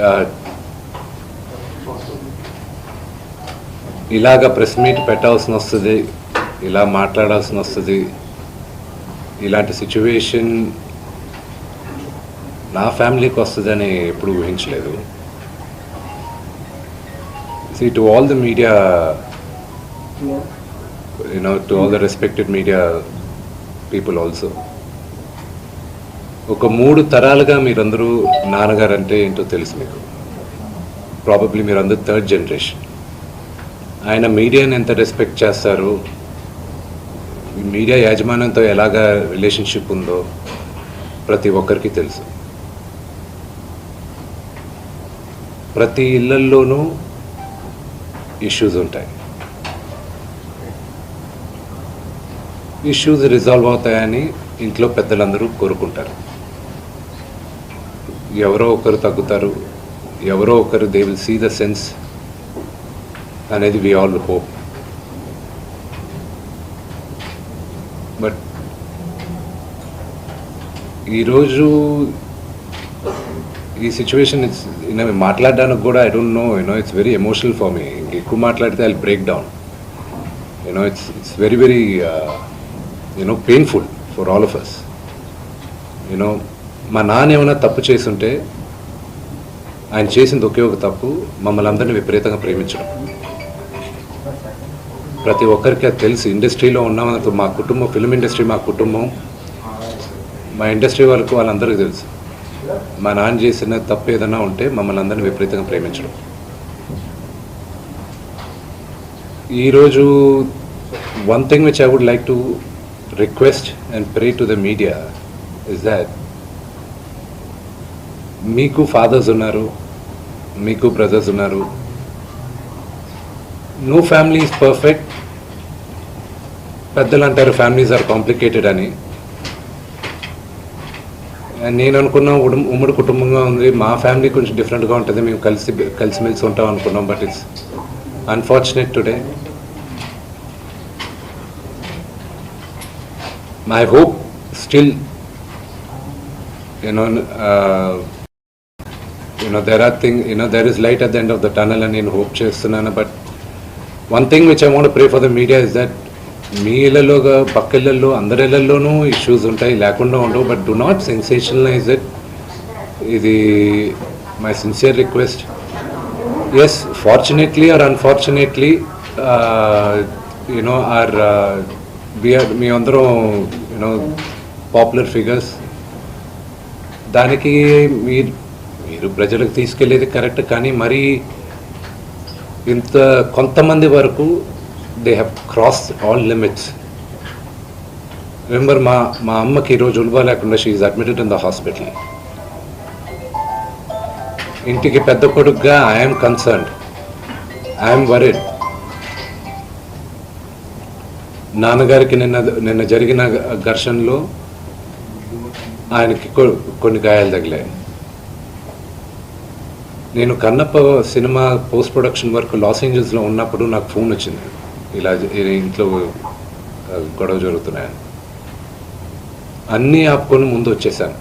Uh, ఇలాగ press meet పెట్టాల్సిన వస్తుంది ఇలా మాట్లాడాల్సిన వస్తుంది ఇలాంటి సిచ్యువేషన్ నా ఫ్యామిలీకి వస్తుందని ఎప్పుడు ఊహించలేదు. See to all the media you know to all the respected media people also ఒక మూడు తరాలుగా మీరందరూ నాన్నగారు అంటే ఏంటో తెలుసు మీకు. ప్రాబబ్లీ మీరందరూ థర్డ్ జనరేషన్ ఆయన మీడియాని ఎంత రెస్పెక్ట్ చేస్తారు మీడియా యాజమాన్యంతో ఎలాగా రిలేషన్షిప్ ఉందో ప్రతి ఒక్కరికి తెలుసు. ప్రతి ఇళ్ళల్లోనూ ఇష్యూస్ ఉంటాయి. ఇష్యూస్ రిజాల్వ్ అవుతాయని ఇంట్లో పెద్దలందరూ కోరుకుంటారు. ఎవరో ఒకరు తగ్గుతారు ఎవరో ఒకరు they will see the sense అనేది వి ఆల్ హోప్ బట్ ఈరోజు ఈ సిచ్యువేషన్ ఇట్స్ మాట్లాడడానికి కూడా I don't know you know it's very emotional for me ఎక్కువ మాట్లాడితే I break down you know it's it's very very you know painful for all of us you know మా నాన్న ఏమైనా తప్పు చేసుంటే ఆయన చేసింది ఒకే ఒక తప్పు మమ్మల్ని అందరినీ విపరీతంగా ప్రేమించడం. ప్రతి ఒక్కరికి అది తెలుసు. ఇండస్ట్రీలో ఉన్నామన్న మా కుటుంబం ఫిల్మ్ ఇండస్ట్రీ మా కుటుంబం మా ఇండస్ట్రీ వాళ్ళకు వాళ్ళందరికీ తెలుసు. మా నాన్న చేసిన తప్పు ఏదైనా ఉంటే మమ్మల్ని అందరినీ విపరీతంగా ప్రేమించడం. ఈరోజు one thing which I would like to request and pray to the media is that మీకు ఫాదర్స్ ఉన్నారు మీకు బ్రదర్స్ ఉన్నారు. నో ఫ్యామిలీ ఈజ్ పర్ఫెక్ట్ పెద్దలు అంటారు ఫ్యామిలీస్ ఆర్ కాంప్లికేటెడ్ అని. నేను అనుకున్న ఉమ్మడి కుటుంబంగా ఉంది. మా ఫ్యామిలీ కొంచెం డిఫరెంట్గా ఉంటుంది. మేము కలిసి కలిసిమెలిసి ఉంటాం అనుకున్నాం but it's unfortunate today my hope still you know you know there are thing you know there is light at the end of the tunnel అని నేను హోప్ చేస్తున్నాను but one thing which I want pray for the media is that మీ ఇళ్ళలోగా పక్క ఇళ్ళల్లో అందరి ఇళ్ళల్లోనూ issues ఉంటాయి లేకుండా ఉండవు but do not sensationalise it ఇది my sincere request as fortunately or unfortunately you know or we're మీ అందరం యూనో పాపులర్ ఫిగర్స్ దానికి మీరు మీరు ప్రజలకు తీసుకెళ్ళేది కరెక్ట్ కానీ మరీ ఇంత కొంతమంది వరకు they have cross all limits remember మా మా అమ్మకి ఈరోజు ఉల్వా లేకుండా she admitted in the hospital ఇంటికి పెద్ద కొడుకుగా ఐఎమ్ కన్సర్న్డ్ ఐఎమ్ వరిడ్ నాన్నగారికి నిన్న నిన్న జరిగిన ఘర్షణలో ఆయనకి కొన్ని గాయాలు తగిలాయి. నేను Kannappa cinema post production work loss ఏంజల్స్లో ఉన్నప్పుడు నాకు ఫోన్ వచ్చింది. ఇలా ఇంట్లో గొడవ జరుగుతున్నాయని. అన్నీ ఆపుకొని ముందు వచ్చేసాను.